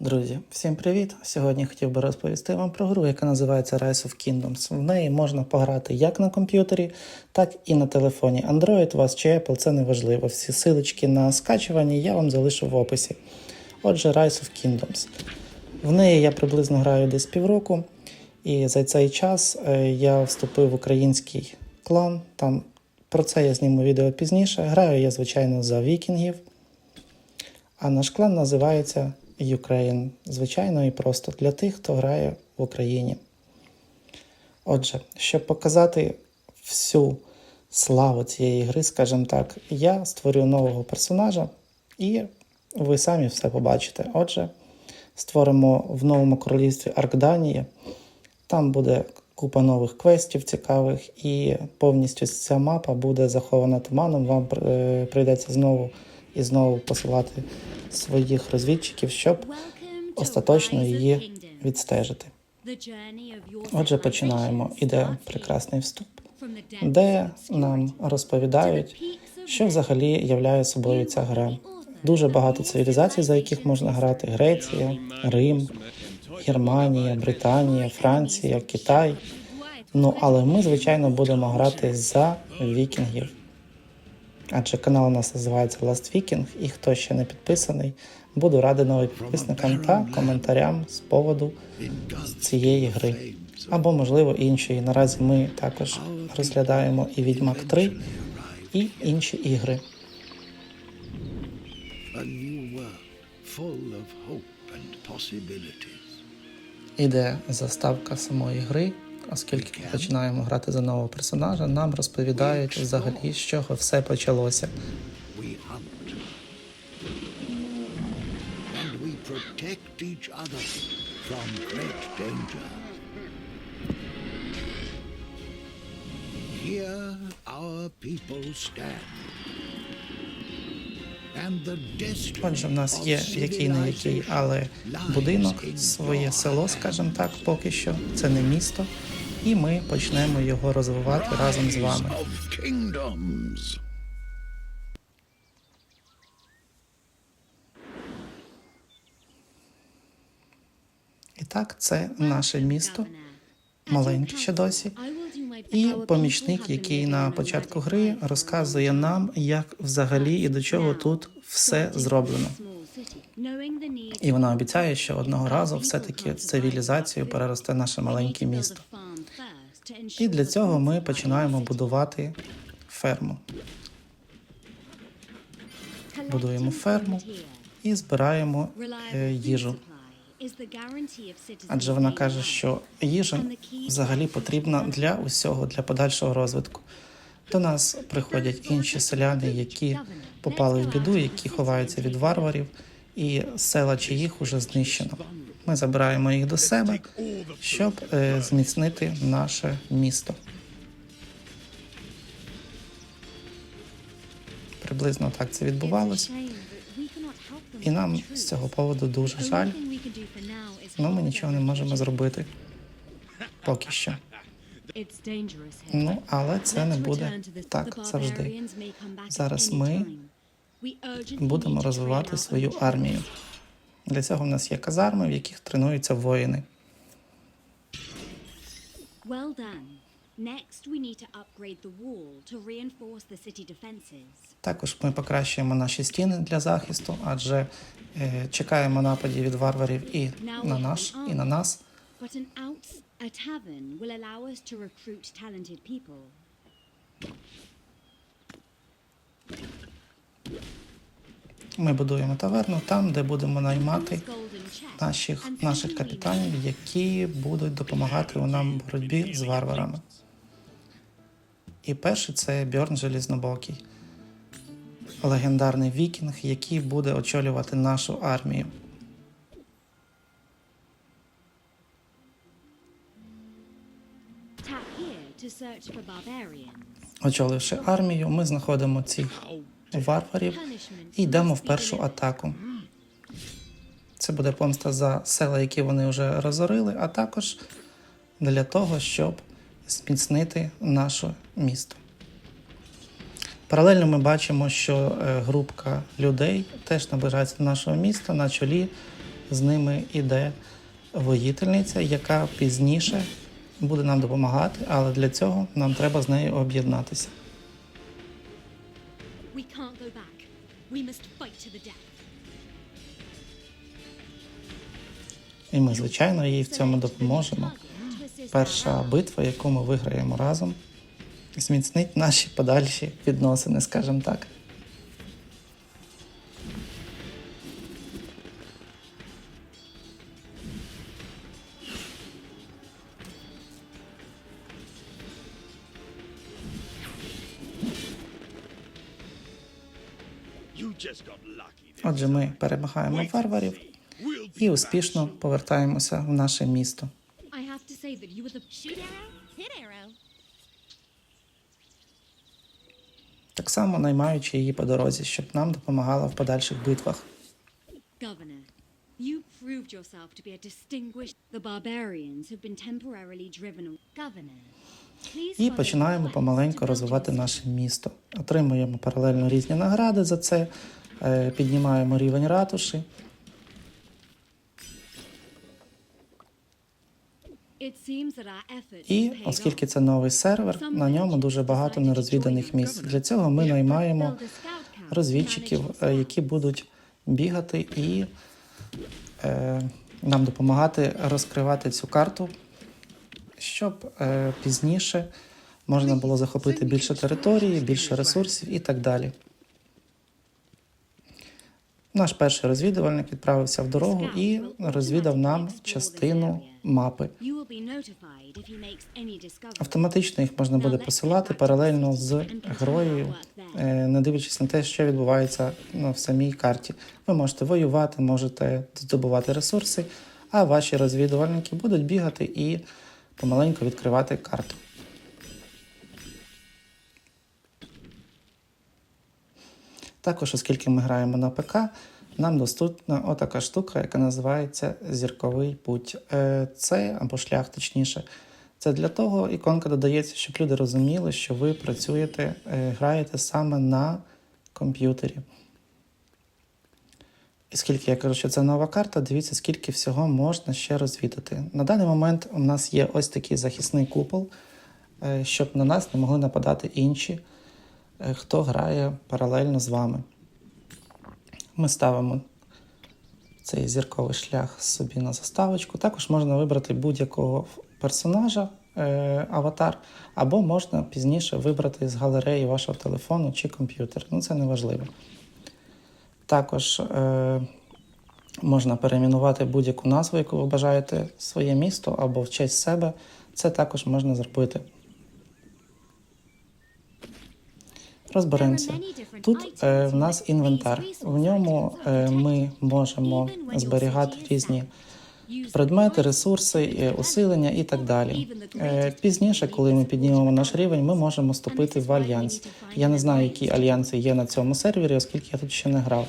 Друзі, всім привіт! Сьогодні хотів би розповісти вам про гру, яка називається Rise of Kingdoms. В неї можна пограти як на комп'ютері, так і на телефоні. Android у вас чи Apple, це не важливо. Всі силочки на скачування я вам залишу в описі. Отже, Rise of Kingdoms. В неї я приблизно граю десь півроку, і за цей час е, я вступив в український клан. Там про це я зніму відео пізніше. Граю я, звичайно, за вікінгів. А наш клан називається Ukraine. Звичайно і просто для тих, хто грає в Україні. Отже, щоб показати всю славу цієї гри, скажімо так, я створю нового персонажа, і ви самі все побачите. Отже, створимо в новому королівстві Аркданії. Там буде купа нових квестів цікавих, і повністю ця мапа буде захована туманом. Вам е, прийдеться знову і знову посилати своїх розвідчиків, щоб остаточно її відстежити. Отже, починаємо. Іде прекрасний вступ, де нам розповідають, що взагалі являє собою ця гра. Дуже багато цивілізацій, за яких можна грати: Греція, Рим, Германія, Британія, Франція, Китай. Ну, але ми, звичайно, будемо грати за вікінгів. Адже канал у нас називається Last Viking, і хто ще не підписаний, буду радий новим підписникам та коментарям з поводу цієї гри. Або, можливо, іншої. Наразі ми також розглядаємо і Відьмак 3, і інші ігри. Іде заставка самої гри, оскільки ми починаємо грати за нового персонажа, нам розповідають взагалі, з чого все почалося. Here our people stand. Отже, в нас є який не який, але будинок, своє село, скажімо так, поки що це не місто, і ми почнемо його розвивати разом з вами. І так, це наше місто, маленьке ще досі. І помічник, який на початку гри розказує нам, як взагалі і до чого тут все зроблено. І вона обіцяє, що одного разу все-таки цивілізацію переросте наше маленьке місто. І для цього ми починаємо будувати ферму. Будуємо ферму і збираємо е, їжу. Адже вона каже, що їжа взагалі потрібна для усього, для подальшого розвитку. До нас приходять інші селяни, які попали в біду, які ховаються від варварів, і села чи їх уже знищено. Ми забираємо їх до себе, щоб е, зміцнити наше місто. Приблизно так це відбувалося. І нам з цього поводу дуже жаль. Ну, ми нічого не можемо зробити поки що. Ну, але це не буде так завжди. Зараз ми будемо розвивати свою армію. Для цього в нас є казарми, в яких тренуються воїни. Well done. Next, we need to upgrade the wall to reinforce the city defenses. Також ми покращуємо наші стіни для захисту, адже чекаємо нападів від варварів і на наш, і на нас. But an outs a tavern will allow us to recruit talented people. Ми будуємо таверну там, де будемо наймати наших, наших капітанів, які будуть допомагати у нам в боротьбі з варварами. І перший це Бьорн Желізнобокий, легендарний вікінг, який буде очолювати нашу армію. Очоливши армію, ми знаходимо цих варварів і йдемо в першу атаку. Це буде помста за села, які вони вже розорили, а також для того, щоб зміцнити наше місто. Паралельно ми бачимо, що е, групка людей теж наближається до нашого міста на чолі з ними іде воїтельниця, яка пізніше буде нам допомагати, але для цього нам треба з нею об'єднатися. І ми, звичайно, їй в цьому допоможемо. Перша битва, яку ми виграємо разом, зміцнить наші подальші відносини, скажімо так. Отже, ми перемагаємо варварів і успішно повертаємося в наше місто. Так само наймаючи її по дорозі, щоб нам допомагала в подальших битвах. You proved yourself to be a distinguished. The barbarians have been temporarily driven. Governor. І починаємо помаленьку розвивати наше місто. Отримуємо паралельно різні награди за це, е, піднімаємо рівень ратуші. І оскільки це новий сервер, на ньому дуже багато нерозвіданих місць. Для цього ми наймаємо розвідчиків, е, які будуть бігати і е, нам допомагати розкривати цю карту, щоб е, пізніше можна було захопити більше території, більше ресурсів і так далі. Наш перший розвідувальник відправився в дорогу і розвідав нам частину мапи. Автоматично їх можна буде посилати паралельно з грою, е, не дивлячись на те, що відбувається ну, в самій карті. Ви можете воювати, можете здобувати ресурси, а ваші розвідувальники будуть бігати і помаленьку відкривати карту. Також, оскільки ми граємо на ПК, нам доступна отака штука, яка називається зірковий путь. Е, Це або шлях, точніше. Це для того іконка додається, щоб люди розуміли, що ви працюєте, е, граєте саме на комп'ютері. І скільки я кажу, що це нова карта, дивіться, скільки всього можна ще розвідати. На даний момент у нас є ось такий захисний купол, е, щоб на нас не могли нападати інші, хто грає паралельно з вами. Ми ставимо цей зірковий шлях собі на заставочку. Також можна вибрати будь-якого персонажа, е, аватар, або можна пізніше вибрати з галереї вашого телефону чи комп'ютера. Ну, це не важливо. Також е, можна перейменувати будь-яку назву, яку ви бажаєте, своє місто або в честь себе. Це також можна зробити. Розберемося. Тут е, в нас інвентар. В ньому е, ми можемо зберігати різні предмети, ресурси, е, усилення і так далі. Е, Пізніше, коли ми піднімемо наш рівень, ми можемо вступити в альянс. Я не знаю, які альянси є на цьому сервері, оскільки я тут ще не грав.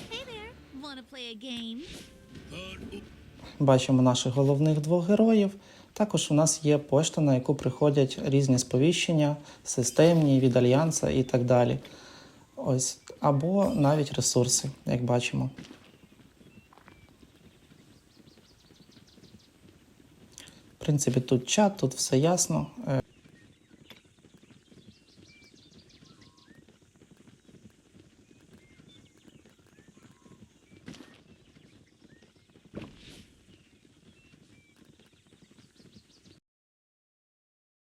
Бачимо наших головних двох героїв. Також у нас є пошта, на яку приходять різні сповіщення, системні від альянса і так далі. Ось, або навіть ресурси, як бачимо. В принципі, тут чат, тут все ясно. Е,